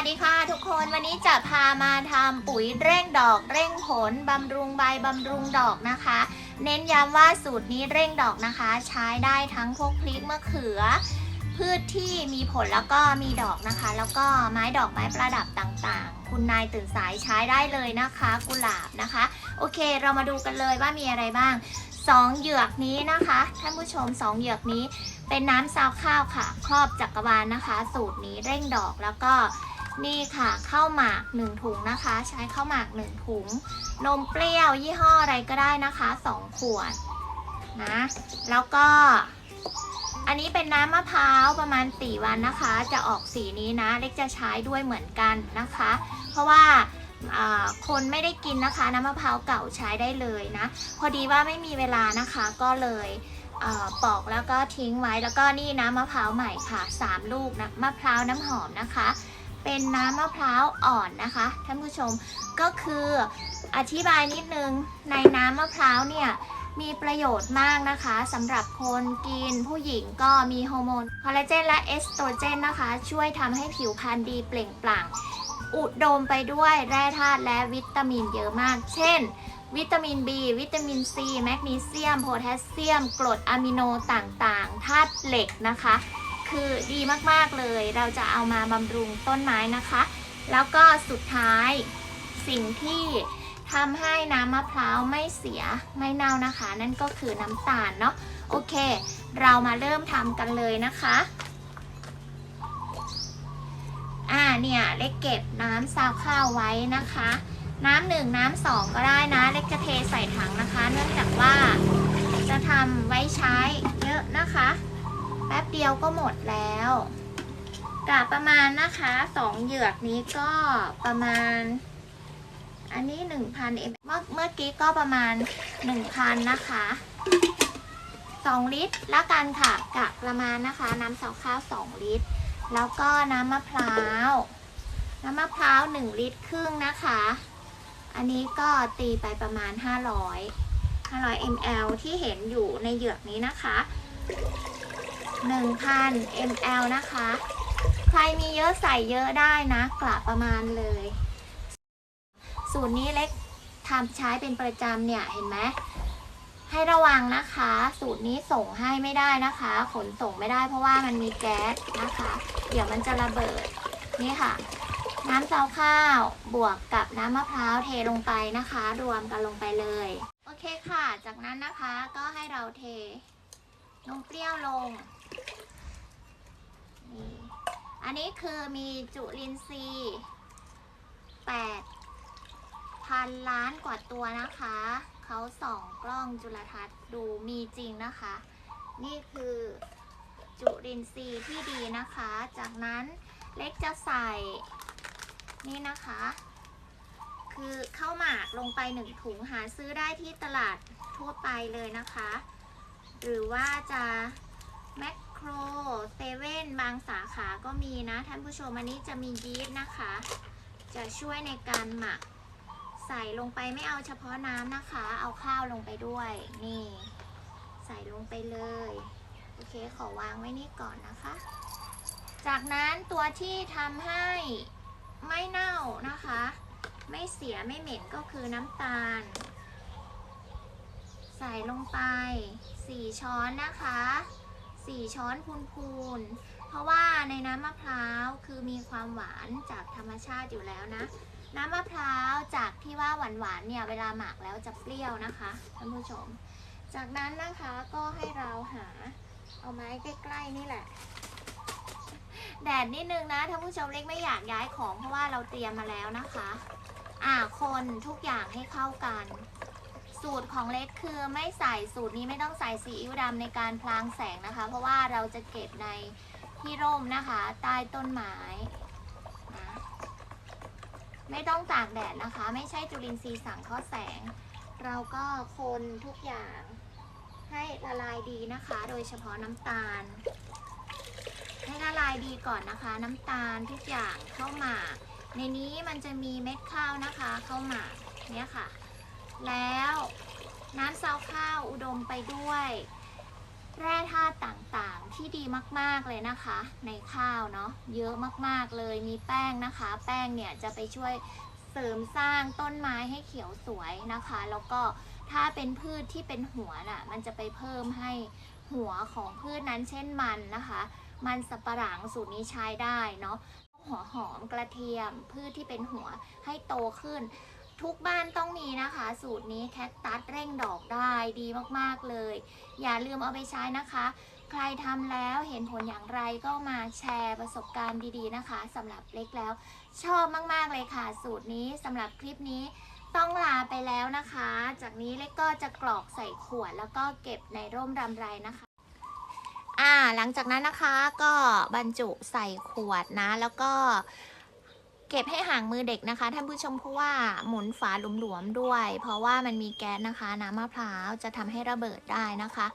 วัสดีค่ะทุกคนวันนี้จะพามาทำปุ๋ยเร่งดอกเร่งผลบำรุงใบบำรุงดอกนะคะ เน้นย้ำว่าสูตรนี้เร่งดอกนะคะ ใช้ได้ทั้งพวกพริกมะเขือ พืชที่มีผลแล้วก็มีดอกนะคะ แล้วก็ไม้ดอกไม้ประดับต่างๆ คุณนายตื่นสายใช้ได้เลยนะคะ กุหลาบนะคะ โอเค เรามาดูกันเลยว่ามีอะไรบ้างสองเหยือกนี้นะคะท่านผู้ชมสองเหยือกนี้เป็นน้ำซาวข้าวค่ะ ครอบจักรวาลนะคะ สูตรนี้เร่งดอกแล้วก็ นี่ค่ะข้าวหมากหนึ่งถุงนะคะ ใช้ข้าวหมากหนึ่งถุง นมเปรี้ยวยี่ห้ออะไรก็ได้นะคะสองขวดนะแล้วก็อันนี้เป็นน้ำมะพร้าวประมาณสี่วันนะคะ จะออกสีนี้นะ เล็กจะใช้ด้วยเหมือนกันนะคะ เพราะว่าคนไม่ได้กินนะคะ น้ำมะพร้าวเก่าใช้ได้เลยนะ พอดีว่าไม่มีเวลานะคะก็เลยเอปอกแล้วก็ทิ้งไว้แล้วก็นี่น้ำมะพร้าวใหม่ค่ะ 3 ลูกนะมะพร้าวน้ำหอมนะคะ เป็นน้ำมะพร้าวอ่อนนะคะท่านผู้ชมก็คืออธิบายนิดนึงในน้ำมะพร้าวเนี่ยมีประโยชน์มากนะคะสำหรับคนกินผู้หญิงก็มีฮอร์โมนคอลลาเจนและเอสโตรเจนนะคะ ช่วยทำให้ผิวพรรณดีเปล่งปลั่ง อุดมไปด้วยแร่ธาตุและวิตามินเยอะมาก เช่น วิตามิน B วิตามิน C แมกนีเซียม โพแทสเซียม กรดอะมิโนต่างๆธาตุเหล็กนะคะ คือดีมากๆเลย เราจะเอามาบำรุงต้นไม้นะคะ แล้วก็สุดท้ายสิ่งที่ทำให้น้ำมะพร้าวไม่เสียไม่เน่านะคะ นั่นก็คือน้ำตาลเนาะโอเค เรามาเริ่มทำกันเลยนะคะอ่าเนี่ยเล็กเก็บน้ำซาวข้าวไว้นะคะ น้ำหนึ่งน้ำสองก็ได้นะเล็กจะเทใส่ถังนะคะ เนื่องจากว่าจะทำไว้ใช้เยอะนะคะ แป๊บเดียวก็หมดแล้วกะประมาณนะคะสองเหยือกนี้ก็ประมาณ อันนี้1,000เมเมื่อเมื่อกี้ก็ประมาณ1,000นะคะ2ลิตรแล้วกันค่ะกะประมาณนะคะ น้ำซาวข้าว2ลิตร แล้วก็น้ำมะพร้าวน้ำมะพร้าว1ลิตรครึ่งนะคะ อันนี้ก็ตีไปประมาณ500 500 ml ที่เห็นอยู่ในเหยือกนี้นะคะ 1,000 ml นะคะ ใครมีเยอะใส่เยอะได้นะกลับประมาณเลย สูตรนี้เล็กทำใช้เป็นประจำเนี่ยเห็นไหมให้ระวังนะคะ สูตรนี้ส่งให้ไม่ได้นะคะ ขนส่งไม่ได้เพราะว่ามันมีแก๊สนะคะ เดี๋ยวมันจะระเบิดนี่ค่ะ น้ำซาวข้าวบวกกับน้ำมะพร้าวเทลงไปนะคะ รวมกันลงไปเลย โอเคค่ะ จากนั้นนะคะก็ให้เราเทนมเปรี้ยวลง นี่อันนี้คือมีจุลินทรีย์8พันล้านกว่าตัวนะคะ เขาส่องกล้องจุลทรรศน์ดูมีจริงนะคะ นี่คือจุลินทรีย์ที่ดีนะคะ จากนั้นเล็กจะใส่นี่นะคะ คือข้าวหมากลงไปหนึ่งถุงหาซื้อได้ที่ตลาดทั่วไปเลยนะคะ หรือว่าจะแมค โครเซเว่นบางสาขาก็มีนะ ท่านผู้ชมอันนี้จะมียีสต์นะคะ จะช่วยในการหมัก ใส่ลงไปไม่เอาเฉพาะน้ำนะคะ เอาข้าวลงไปด้วย นี่ ใส่ลงไปเลย โอเค ขอวางไว้นี่ก่อนนะคะ จากนั้นตัวที่ทำให้ไม่เน่านะคะ ไม่เสียไม่เหม็นก็คือน้ำตาล ใส่ลงไป 4 ช้อนนะคะ 4 ช้อนพูนๆ เพราะว่าในน้ำมะพร้าวคือมีความหวานจากธรรมชาติอยู่แล้วนะ น้ำมะพร้าวจากที่ว่าหวานๆเนี่ยเวลาหมักแล้วจะเปรี้ยวนะคะท่านผู้ชม จากนั้นนะคะก็ให้เราหาเอาไม้ใกล้ๆนี่แหละ แดดนิดนึงนะท่านผู้ชมเล็กไม่อยากย้ายของเพราะว่าเราเตรียมมาแล้วนะคะ อ่าคนทุกอย่างให้เข้ากัน สูตรของเล็กคือไม่ใส่สูตรนี้ไม่ต้องใส่ซีอิ๊วดำในการพลางแสงนะคะ เพราะว่าเราจะเก็บในที่ร่มนะคะ ใต้ต้นไม้นะไม่ต้องตากแดดนะคะ ไม่ใช่จุลินทรีย์สังเคราะห์แสง เราก็คนทุกอย่างให้ละลายดีนะคะ โดยเฉพาะน้ำตาล ให้ละลายดีก่อนนะคะ น้ำตาลทุกอย่างเข้าหมากในนี้มันจะมีเม็ดข้าวนะคะ เข้าหมากเนี่ยค่ะ แล้ว น้ำซาวข้าวอุดมไปด้วย แร่ธาตุต่างๆ ที่ดีมากๆเลยนะคะ ในข้าวเนาะเยอะมากๆเลยมีแป้งนะคะ แป้งเนี่ยจะไปช่วยเสริมสร้างต้นไม้ให้เขียวสวยนะคะ แล้วก็ถ้าเป็นพืชที่เป็นหัวน่ะ มันจะไปเพิ่มให้หัวของพืชนั้นเช่นมันนะคะ มันสับปะหลังสูตรนี้ใช้ได้เนาะหัวหอมกระเทียมพืชที่เป็นหัวให้โตขึ้น ทุกบ้านต้องมีนะคะ สูตรนี้แคคตัสเร่งดอกได้ดีมากๆเลย อย่าลืมเอาไปใช้นะคะ ใครทำแล้วเห็นผลอย่างไรก็มาแชร์ประสบการณ์ดีๆนะคะสำหรับเล็กแล้ว ชอบมากๆเลยค่ะ สูตรนี้สำหรับคลิปนี้ต้องลาไปแล้วนะคะ จากนี้เล็กก็จะกรอกใส่ขวดแล้วก็เก็บในร่มรำไรนะคะอ่าหลังจากนั้นนะคะก็บรรจุใส่ขวดนะแล้วก็ เก็บให้ห่างมือเด็กนะคะ ท่านผู้ชมเพราะว่าหมุนฝาหลวมๆด้วย เพราะว่ามันมีแก๊สนะคะ น้ำมะพร้าวจะทำให้ระเบิดได้นะคะ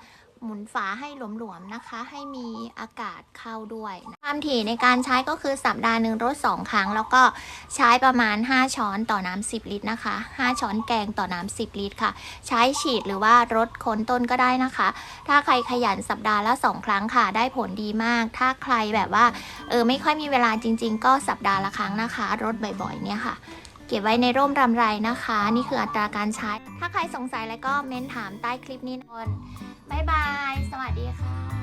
หมุนฝาให้หลวมๆนะคะ ให้มีอากาศเข้าด้วยนะความถี่ในการใช้ก็คือสัปดาห์หนึ่งรดสองครั้ง แล้วก็ใช้ประมาณ 5 ช้อนต่อน้ำ10 ลิตรนะคะ 5 ช้อนแกงต่อน้ำ10 ลิตรค่ะ ใช้ฉีดหรือว่ารดคนต้นก็ได้นะคะ ถ้าใครขยันสัปดาห์ละ 2 ครั้งค่ะ ได้ผลดีมาก ถ้าใครแบบว่าเออไม่ค่อยมีเวลาจริง ๆ ก็สัปดาห์ละครั้งนะคะรดบ่อยๆเนี่ยค่ะ ก็บไว้ในร่มรำไรนะคะ นี่คืออัตราการใช้ ถ้าใครสงสัยแล้วก็เม้นถามใต้คลิปนี้นนบ๊ายบาย สวัสดีค่ะ